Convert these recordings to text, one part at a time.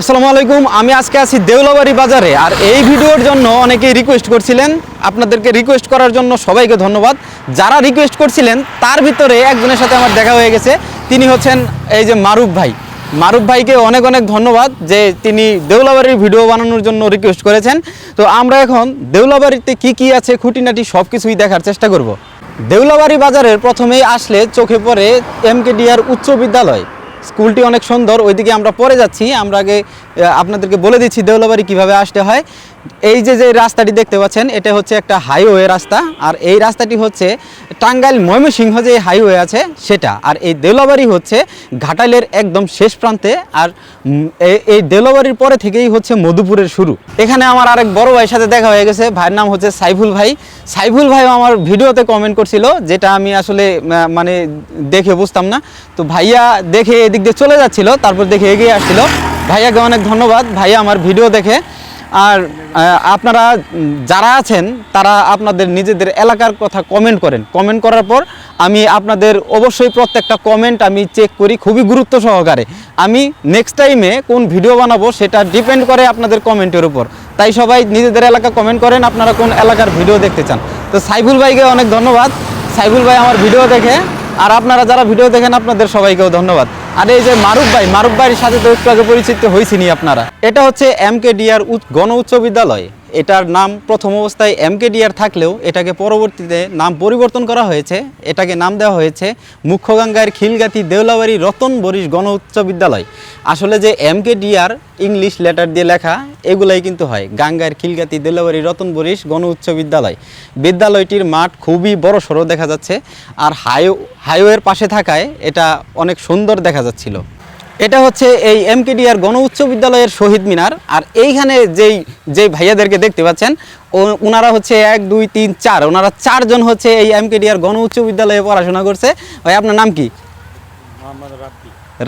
আসসালামু আলাইকুম, আমি আজকে আছি দেউলাবাড়ি বাজারে। আর এই ভিডিওর জন্য অনেকেই রিকোয়েস্ট করছিলেন। আপনাদেরকে রিকোয়েস্ট করার জন্য সবাইকে ধন্যবাদ। যারা রিকোয়েস্ট করছিলেন, তার ভিতরে একজনের সাথে আমার দেখা হয়ে গেছে। তিনি হচ্ছেন এই যে মারুফ ভাই। মারুফ ভাইকে অনেক অনেক ধন্যবাদ যে তিনি দেউলাবাড়ির ভিডিও বানানোর জন্য রিকোয়েস্ট করেছেন। তো আমরা এখন দেউলাবাড়িতে কি কি আছে, খুঁটিনাটি সব কিছুই দেখার চেষ্টা করব। দেউলাবাড়ি বাজারের প্রথমেই আসলে চোখে পড়ে এমকেডিআর উচ্চ বিদ্যালয়। স্কুলটি অনেক সুন্দর, ওইদিকে আমরা পরে যাচ্ছি। আমরা আগে আপনাদেরকে বলে দিচ্ছি দেউলাবাড়ি কীভাবে আসতে হয়। এই যে যে রাস্তাটি দেখতে পাচ্ছেন, এটা হচ্ছে একটা হাইওয়ে রাস্তা, আর এই রাস্তাটি হচ্ছে টাঙ্গাইল ময়মনসিংহ যে হাইওয়ে আছে সেটা। আর এই দেউলাবাড়ি হচ্ছে ঘাটালের একদম শেষ প্রান্তে, আর এই- দেউলাবাড়ির পরে থেকেই হচ্ছে মধুপুরের শুরু। এখানে আমার আরেক বড় ভাইয়ের সাথে দেখা হয়ে গেছে, ভাইয়ের নাম হচ্ছে সাইফুল ভাই। সাইফুল ভাইও আমার ভিডিওতে কমেন্ট করছিল, যেটা আমি আসলে মানে দেখে বুঝতাম না। তো ভাইয়া দেখে এদিক দিয়ে চলে যাচ্ছিল, তারপর দেখে এগিয়ে আসছিল। ভাইয়াকে অনেক ধন্যবাদ। ভাইয়া আমার ভিডিও দেখে। আর আপনারা যারা আছেন, তারা আপনাদের নিজেদের এলাকার কথা কমেন্ট করেন। কমেন্ট করার পর আমি আপনাদের অবশ্যই প্রত্যেকটা কমেন্ট আমি চেক করি খুবই গুরুত্ব সহকারে। আমি নেক্সট টাইমে কোন ভিডিও বানাবো সেটা ডিপেন্ড করে আপনাদের কমেন্টের উপর। তাই সবাই নিজেদের এলাকা কমেন্ট করেন, আপনারা কোন এলাকার ভিডিও দেখতে চান। তো সাইফুল ভাইকে অনেক ধন্যবাদ। সাইফুল ভাই আমার ভিডিও দেখে। আর আপনারা যারা ভিডিও দেখেন আপনাদের সবাইকেও ধন্যবাদ। আর এই যে মারুফ ভাই, মারুফ ভাইয়ের সাথে তো একটু আগে পরিচিত হয়েছিনি আপনারা। এটা হচ্ছে এম কে ডিআর গণ উচ্চ বিদ্যালয়। এটার নাম প্রথম অবস্থায় এম কে ডিআর থাকলেও এটাকে পরবর্তীতে নাম পরিবর্তন করা হয়েছে। এটাকে নাম দেওয়া হয়েছে মুখ্যগঙ্গার খিলগাতি দেউলাবাড়ি রতন বরিশ গণ উচ্চ বিদ্যালয়। আসলে যে M K DR English letter দিয়ে লেখা, এগুলাই কিন্তু হয় গাঙ্গার খিলগাতি দেউলাবাড়ি রতন বরিশ গণ উচ্চ বিদ্যালয়। বিদ্যালয়টির মাঠ খুবই বড় সড়ো দেখা যাচ্ছে, আর হাইও হাইওয়ের পাশে থাকায় এটা অনেক সুন্দর দেখা যাচ্ছিল। এটা হচ্ছে এই এমকেডিআর গণ উচ্চ বিদ্যালয়ের শহীদ মিনার। আর এইখানে যেই যেই ভাইয়াদেরকে দেখতে পাচ্ছেন ও ওনারা হচ্ছে এক দুই তিন চার ওনারা চারজন হচ্ছে এই এমকেডিআর গণ উচ্চ বিদ্যালয়ে পড়াশোনা করছে। ভাই আপনার নাম কি?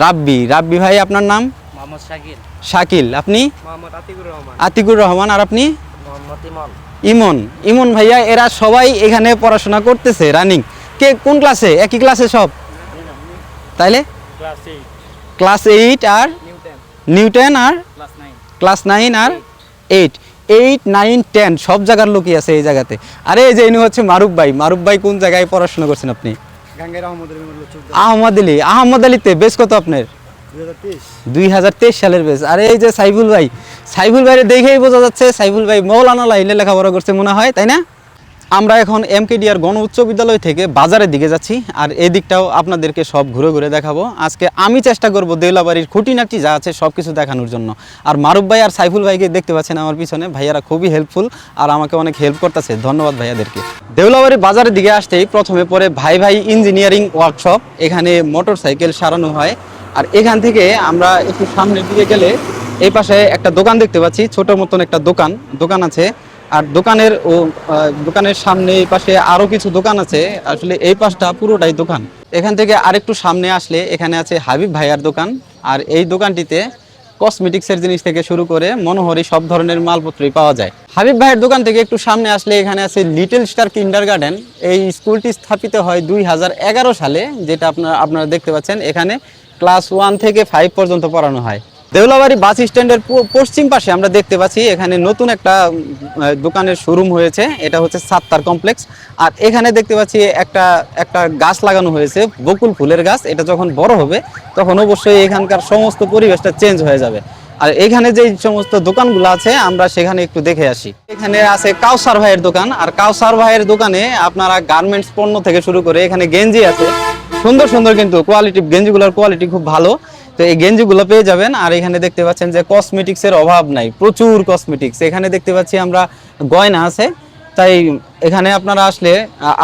রাব্বি। রাব্বি। ভাই আপনার নাম? শাকিল। আপনি? আতিকুর রহমান। আর আপনি? ইমন। ইমন। ভাইয়া এরা সবাই এখানে পড়াশোনা করতেছে রানিং। কে কোন ক্লাসে? একই ক্লাসে সব? তাইলে? ক্লাস ক্লাস এইট আর নিউটেন নিউটেন আর ক্লাস নাইন। আর এইট। এইট নাইন টেন সব জায়গার লোকই আছে এই জায়গাতে। আরে এই যে ইনি হচ্ছে মারুফ ভাই। মারুফ ভাই কোন জায়গায় পড়াশোনা করছেন আপনি? আহমদ আলী। আহমদ আলীতে বেশ কত আপনার? দুই হাজার তেইশ। সালের বেশ আরে এই যে সাইফুল ভাই। সাইফুল ভাইরে দেখেই বোঝা যাচ্ছে সাইফুল ভাই মৌলানা লাইনে লেখাপড়া করছে মনে হয় তাই না? আমরা এখন এমকেডিআর গণ উচ্চ বিদ্যালয় থেকে বাজারের দিকে যাচ্ছি, আর এই দিকটাও আপনাদেরকে সব ঘুরে ঘুরে দেখাবো। আজকে আমি চেষ্টা করব দেউলাবাড়ির খুঁটিনাটি যা আছে সব কিছু দেখানোর জন্য। আর মারুফ ভাই আর সাইফুল ভাইকে দেখতে পাচ্ছেন আমার পিছনে, ভাইয়ারা খুবই হেল্পফুল আর আমাকে অনেক হেল্প করতেছে। ধন্যবাদ ভাইয়াদেরকে। দেউলাবাড়ি বাজারের দিকে আসতেই প্রথমে পরে ভাই ভাই ইঞ্জিনিয়ারিং ওয়ার্কশপ এখানে মোটর সাইকেল সারানো হয়। আর এখান থেকে আমরা একটু সামনের দিকে গেলে এই পাশে একটা দোকান দেখতে পাচ্ছি, ছোট মতন একটা দোকান। দোকান আছে আর দোকানের ও দোকানের সামনে এই পাশে আরও কিছু দোকান আছে। আসলে এই পাশটা পুরোটাই দোকান। এখান থেকে আরেকটু সামনে আসলে এখানে আছে হাবিব ভাইয়ার দোকান। আর এই দোকানটিতে কসমেটিক্সের জিনিস থেকে শুরু করে মনোহরি সব ধরনের মালপত্রই পাওয়া যায়। হাবিব ভাইয়ের দোকান থেকে একটু সামনে আসলে এখানে আছে লিটল স্টার কিন্ডার গার্ডেন এই স্কুলটি স্থাপিত হয় দুই হাজার এগারো সালে, যেটা আপনারা আপনারা দেখতে পাচ্ছেন, এখানে ক্লাস ওয়ান থেকে ফাইভ পর্যন্ত পড়ানো হয়। দেউলাবাড়ি বাস স্ট্যান্ডের পশ্চিম পাশে আমরা দেখতে পাচ্ছি এখানে নতুন একটা দোকানের শোরুম হয়েছে। এটা হচ্ছে সাত্তার কমপ্লেক্স। আর এখানে দেখতে পাচ্ছি একটা একটা গাছ লাগানো হয়েছে, বকুল ফুলের গাছ। এটা যখন বড় হবে, তখন অবশ্যই এখানকার সমস্ত পরিবেশটা চেঞ্জ হয়ে যাবে। আর এখানে যে সমস্ত দোকানগুলো আছে, আমরা সেখানে একটু দেখে আসি। এখানে আছে কাউসার ভাইয়ের দোকান। আর কাউসার ভাইয়ের দোকানে আপনারা গার্মেন্টস পণ্য থেকে শুরু করে এখানে গেঞ্জি আছে। সুন্দর সুন্দর কিন্তু কোয়ালিটি গেঞ্জিগুলোর কোয়ালিটি খুব ভালো। তো এই গেঞ্জিগুলো পেয়ে যাবেন। আর এখানে দেখতে পাচ্ছেন যে কসমেটিক্স এর অভাব নাই, প্রচুর কসমেটিক্স এখানে দেখতে পাচ্ছি আমরা গয়না আছে। তাই এখানে আপনারা আসলে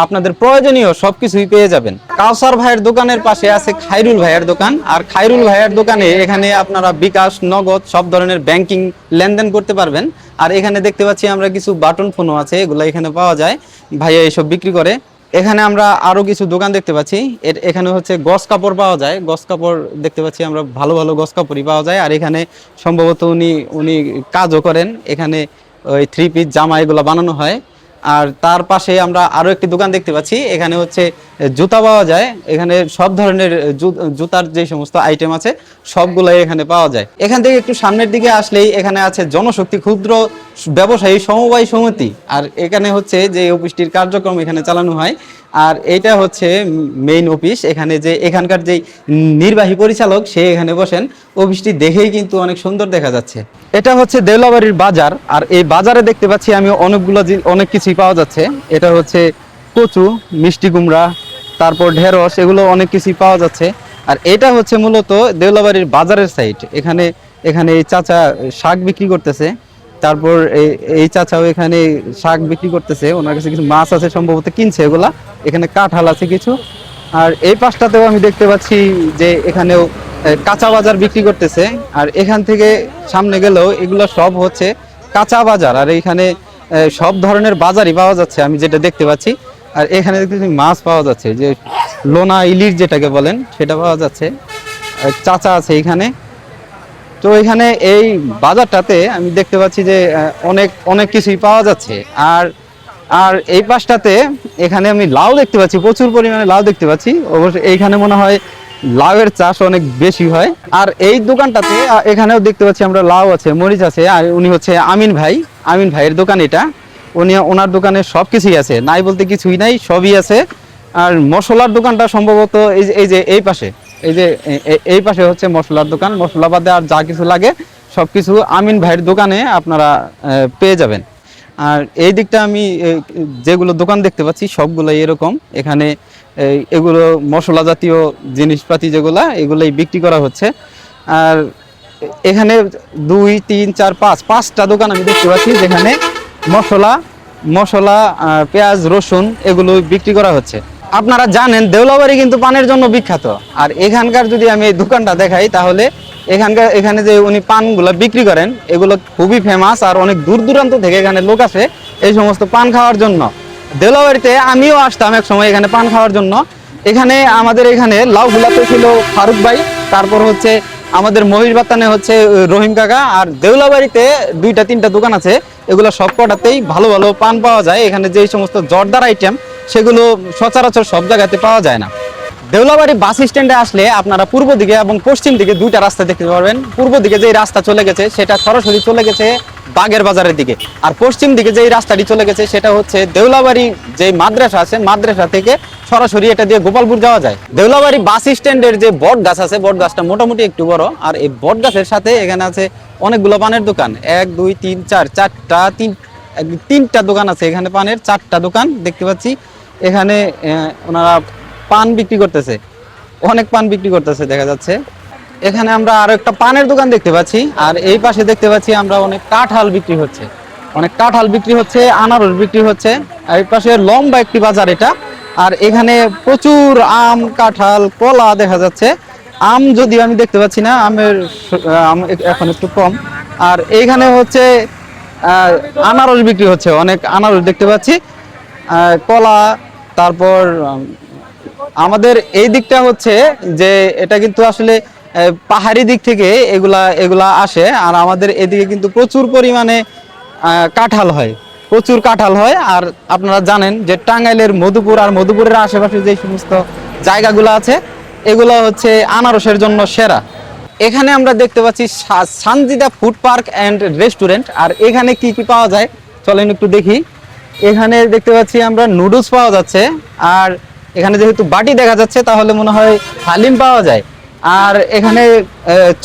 আপনাদের প্রয়োজনীয় সবকিছুই পেয়ে যাবেন। কাউসার ভাইয়ের দোকানের পাশে আছে খাইরুল ভাইয়ের দোকান। আর খাইরুল ভাইয়ের দোকানে এখানে আপনারা বিকাশ, নগদ সব ধরনের ব্যাংকিং লেনদেন করতে পারবেন। আর এখানে দেখতে পাচ্ছি আমরা কিছু বাটন ফোনও আছে, এগুলো এখানে পাওয়া যায়। ভাইয়া এইসব বিক্রি করে। এখানে আমরা আরও কিছু দোকান দেখতে পাচ্ছি। এখানে হচ্ছে গস কাপড় পাওয়া যায়। গস কাপড় দেখতে পাচ্ছি আমরা ভালো ভালো গস কাপড়ই পাওয়া যায়। আর এখানে সম্ভবত উনি উনি কাজও করেন। এখানে ওই থ্রি পিস জামা এগুলো বানানো হয়। আর তার পাশে আমরা আরও একটি দোকান দেখতে পাচ্ছি। এখানে হচ্ছে জুতা পাওয়া যায়। এখানে সব ধরনের জুতার যে সমস্ত আইটেম আছে, সবগুলাই এখানে পাওয়া যায়। এখান থেকে একটু সামনের দিকে আসলেই এখানে আছে জনশক্তি ক্ষুদ্র ব্যবসায়ী সমবায় সমিতি। আর এখানে হচ্ছে যে অফিসটির কার্যক্রম এখানে চালানো হয়। আর এটা হচ্ছে মেইন অফিস এখানে যে, এখানকার যে নির্বাহী পরিচালক, সে এখানে বসেন। অফিসটি দেখেই কিন্তু অনেক সুন্দর দেখা যাচ্ছে। এটা হচ্ছে দেউলাবাড়ির বাজার। আর এই বাজারে দেখতে পাচ্ছি আমি অনেকগুলো অনেক কিছুই পাওয়া যাচ্ছে। এটা হচ্ছে কচু, মিষ্টি কুমড়া, তারপর ঢেঁড়স, এগুলো অনেক কিছুই পাওয়া যাচ্ছে। আর এটা হচ্ছে মূলত দেউলাবাড়ির বাজারের সাইড এখানে এখানে এই চাচা শাক বিক্রি করতেছে। তারপর এই- এই চাচাও এখানে শাক বিক্রি করতেছে। ওনার কাছে কিছু মাছ আছে, সম্ভবত কিনছে এগুলা। এখানে কাঁঠাল আছে কিছু। আর এই পাশটাতেও আমি দেখতে পাচ্ছি যে এখানেও কাঁচা বাজার বিক্রি করতেছে। আর এখান থেকে সামনে গেলেও এগুলো সব হচ্ছে কাঁচা বাজার। আর এখানে সব ধরনের বাজারই পাওয়া যাচ্ছে। আমি যেটা দেখতে পাচ্ছি আর এখানে দেখতেছি মাছ পাওয়া যাচ্ছে যে লোনা ইলিশ যেটাকে বলেন, সেটা পাওয়া যাচ্ছে। চাচা আছে এখানে। তো এখানে এই বাজারটাতে আমি দেখতে পাচ্ছি যে অনেক অনেক কিছুই পাওয়া যাচ্ছে। আর আর এই পাশটাতে এখানে আমি লাউ দেখতে পাচ্ছি, প্রচুর পরিমাণে লাউ দেখতে পাচ্ছি। অবশ্য এইখানে মনে হয় লাউয়ের চাষ অনেক বেশি হয়। আর এই দোকানটাতে এখানেও দেখতে পাচ্ছি আমরা লাউ আছে, মরিচ আছে, আর উনি হচ্ছে আমিন ভাই। আমিন ভাইয়ের দোকান এটা। উনি ওনার দোকানে সব কিছুই আছে। নাই বলতে কিছুই নাই, সবই আছে। আর মশলার দোকানটা সম্ভবত এই যে এই যে, এই পাশে। এই যে এই পাশে হচ্ছে মশলার দোকান। মশলা বাদে আর যা কিছু লাগে সব কিছু আমিন ভাইয়ের দোকানে আপনারা পেয়ে যাবেন। আর এই দিকটা আমি যেগুলো দোকান দেখতে পাচ্ছি, সবগুলোই এরকম। এখানে এগুলো মশলা জাতীয় জিনিসপাতি যেগুলা, এগুলোই বিক্রি করা হচ্ছে। আর এখানে দুই, তিন, চার, পাঁচ, পাঁচটা দোকান আমি দেখতে পাচ্ছি যেখানে মশলা মশলা পেঁয়াজ, রসুন এগুলো বিক্রি করা হচ্ছে। আপনারা জানেন দেউলাবাড়ি কিন্তু পানের জন্য বিখ্যাত। আর এখানকার যদি আমি এই দোকানটা দেখাই, তাহলে এখানকার এখানে যে উনি পানগুলো বিক্রি করেন, এগুলো খুবই ফেমাস আর অনেক দূর দূরান্ত থেকে এখানে লোক আসে এই সমস্ত পান খাওয়ার জন্য। দেউলাবাড়িতে আমিও আসতাম এক সময় এখানে পান খাওয়ার জন্য। এখানে আমাদের এখানে লাউ গুলাতে ছিল ফারুক ভাই, তারপর হচ্ছে আমাদের মহিষ বাতানে হচ্ছে রহিম কাকা, আর দেউলাবাড়িতে দুইটা, তিনটা দোকান আছে। এগুলো সব কটাতেই ভালো ভালো পান পাওয়া যায়। এখানে যেই সমস্ত জর্দার আইটেম সেগুলো সচরাচর সব জায়গাতে পাওয়া যায় না। দেউলাবাড়ি বাস স্ট্যান্ডে আসলে আপনারা পূর্ব দিকে এবং পশ্চিম দিকে দুইটা রাস্তা দেখতে পারবেন। পূর্ব দিকে যে রাস্তা চলে গেছে, সেটা সরাসরি চলে গেছে বাগের বাজারের দিকে। আর পশ্চিম দিকে যে রাস্তাটি চলে গেছে, সেটা হচ্ছে দেউলাবাড়ি যে মাদ্রাসা আছে, মাদ্রাসা থেকে সরাসরি এটা দিয়ে গোপালপুর যাওয়া যায়। দেউলাবাড়ি বাস স্ট্যান্ডের যে বট গাছ আছে, বট গাছটা মোটামুটি একটু বড়, আর এই বট গাছের সাথে এখানে আছে অনেকগুলো পানের দোকান। এক, দুই, তিন, চার, চারটা, তিন তিনটা দোকান আছে এখানে পানের, চারটা দোকান দেখতে পাচ্ছি। এখানে ওনারা পান বিক্রি করতেছে। অনেক পান বিক্রি করতেছে, দেখা যাচ্ছে। এখানে আমরা আরও একটা পানের দোকান দেখতে পাচ্ছি, আর এই পাশে দেখতে পাচ্ছি আমরা অনেক কাঁঠাল বিক্রি হচ্ছে। অনেক কাঁঠাল বিক্রি হচ্ছে, আনারস বিক্রি হচ্ছে, আর এই পাশে লম্বা একটি বাজার এটা। আর এখানে প্রচুর আম, কাঁঠাল, কলা দেখা যাচ্ছে। আম যদিও আমি দেখতে পাচ্ছি না, আমের আম এখন একটু কম। আর এইখানে হচ্ছে আনারস বিক্রি হচ্ছে, অনেক আনারস দেখতে পাচ্ছি। কলা, তারপর আমাদের এই দিকটা হচ্ছে যে, এটা কিন্তু আসলে পাহাড়ি দিক থেকে এগুলা এগুলা আসে। আর আমাদের এদিকে কিন্তু প্রচুর পরিমাণে কাঁঠাল হয়। প্রচুর কাঁঠাল হয়। আর আপনারা জানেন যে টাঙ্গাইলের মধুপুর আর মধুপুরের আশেপাশে যে সমস্ত জায়গাগুলো আছে, এগুলো হচ্ছে আনারসের জন্য সেরা। এখানে আমরা দেখতে পাচ্ছি Sanjida food park and restaurant. আর এখানে কি কি পাওয়া যায়? চলেন একটু দেখি। এখানে দেখতে পাচ্ছি আমরা নুডলস পাওয়া যাচ্ছে। আর এখানে যেহেতু বাটি দেখা যাচ্ছে, তাহলে মনে হয় হালিম পাওয়া যায়। আর এখানে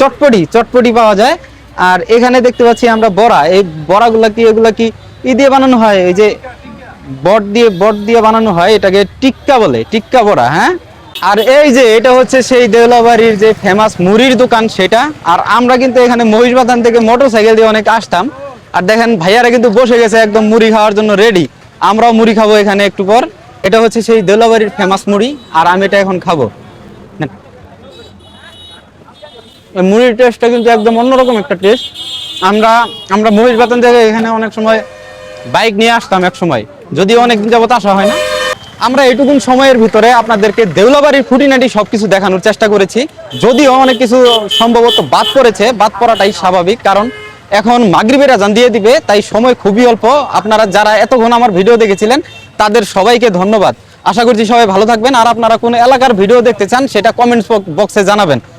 চটপটি চটপটি পাওয়া যায়। আর এখানে দেখতে পাচ্ছি আমরা বড়া। এই বড়াগুলা কি, এগুলা কি ই দিয়ে বানানো হয়? এই যে বট দিয়ে বট দিয়ে বানানো হয়, এটাকে টিক্কা বলে, টিক্কা বড়া হ্যাঁ? আর এই যে, এটা হচ্ছে সেই দেওলাবাড়ির যে ফেমাস মুড়ির দোকান সেটা। আর আমরা কিন্তু এখানে মহিষবাথান থেকে মোটর সাইকেল দিয়ে অনেক আসতাম। আর দেখেন, ভাইয়ারা কিন্তু বসে গেছে একদম মুড়ি খাওয়ার জন্য রেডি আমরাও মুড়ি খাব এখানে একটু পর। এটা হচ্ছে সেই দেউলাবাড়ির ফেমাস মুড়ি, আর আমি এটা এখন খাব নেন। এই মুড়ির টেস্টটা কিন্তু একদম অন্যরকম একটা টেস্ট আমরা আমরা মহিষ বাতন থেকে এখানে অনেক সময় বাইক নিয়ে আসতাম এক সময়। যদিও অনেক দিন যাবত আসা হয় না। আমরা এটুকুন সময়ের ভিতরে আপনাদেরকে দেউলাবাড়ির খুঁটিনাটি সবকিছু দেখানোর চেষ্টা করেছি। যদিও অনেক কিছু সম্ভবত বাদ পড়েছে, বাদ পড়াটাই স্বাভাবিক, কারণ এখন মাগরিবের আজান দিয়ে দিবে, তাই সময় খুবই অল্প। আপনারা যারা এতক্ষণ আমার ভিডিও দেখেছিলেন, তাদের সবাইকে ধন্যবাদ। আশা করছি সবাই ভালো থাকবেন। আর আপনারা কোন এলাকার ভিডিও দেখতে চান, সেটা কমেন্টস বক্সে জানাবেন।